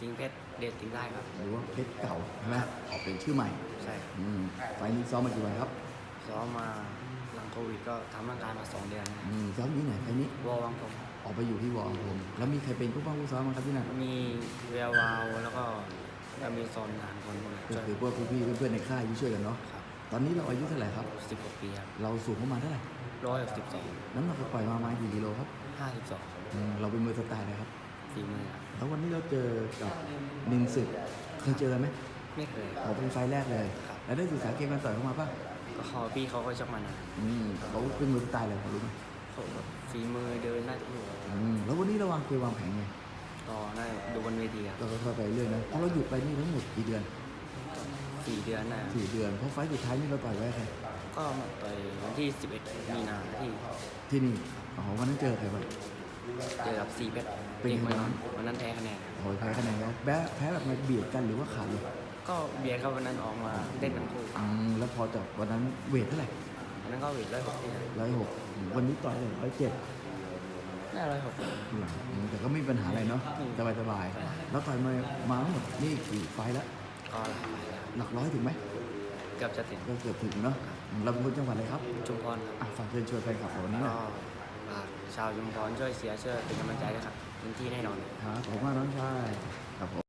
สิงห์เพชรเดชสิงห์ได้ครับ หรือว่าเพชรเก่าใช่ไหมออกเป็นชื่อใหม่ใช่อืมไฟล์นี้ซ้อมมากี่วันครับซ้อมมาหลังโควิดก็ทำร่างกายมาสองเดือนนะอืมซ้อมที่ไหนไฟล์นี้วอวังผมออกไปอยู่ที่วอร์มผมแล้วมีใครเป็นผู้ป้องผู้ซ้อมบ้างครับที่นั่นมีแวววาวแล้วก็แล้วมีโซนหานคนคนก็ช่วยคือพวกพี่ๆเพื่อนๆในค่ายที่ช่วยกันเนาะครับตอนนี้เราอายุเท่าไหร่ครับ สิบกว่าปีครับเราสูงประมาณเท่าไหร่ร้อยสิบสองน้ำหนักปล่อยมาประมาณกี่กิโลครับห้าสิบสองอืมเราเป็นมือสไตล์นะครับฝีมือครับ แล้ววันนี้เราเจอกับนินสึกเคยเจอกันไหมไม่เคยออกเป็นไฟล์แรกเลยครับแล้วได้ศึกษาเกมการต่อยเข้ามาป่ะก็ขอพี่เขาก็ชกมานานอืมเขาเป็นมือสไตล์เลยรู้ไหมเขาแบบฝีมือเดินได้ทุกอย่างอืมแล้ววันนี้เราวางเกมวางแผนไงก็น่าจะดูบนเวทีครับเราก็ค่อยๆไปเรื่อยนะเพราะเราหยุดไปนี่ทั้งหมดกี่เดือนสี่เดือนนะสี่เดือนเพราะไฟล์สุดท้ายนี่เราต่อยไว้ใครก็มาต่อยวันที่สิบเอ็ดมีนาที่ที่นี่อ๋อวันนั้นเจอใครบ้าง เจอกับซีเพชรเป็นยังไงวันนั้นวันนั้นแพ้คะแนนโอ้ยแพ้คะแนนแล้วแพ้แพ้แบบมาเบียดกันหรือว่าขาดเลยก็เบียร์ครับวันนั้นออกมาเล่นทั้งคู่อืมแล้วพอจากวันนั้นเวทเท่าไหร่วันนั้นก็เวทร้อยหกที่ร้อยหกวันนี้ต่อยเลยร้อยเจ็ดน่าร้อยหก แต่ก็ไม่มีปัญหาอะไรเนาะสบายสบายๆแล้วต่อยมามาทั้งหมดนี่กี่ไฟล์แล้วก็หลายไปแล้วหลักร้อยถึงไหมเกือบจะถึงก็เกือบถึงเนาะเราเป็นคนจังหวัดอะไรครับชุมพรครับอะฝากเชิญชวนแฟนคลับเราวันนี้หก็น่อยฝาก ชาวชุมพรช่วยเสียร์ช่วยเป็นกำลังใจด้วยครับเป็นที่แน่นอน ครับขอบคุณมากน้องชายครับผม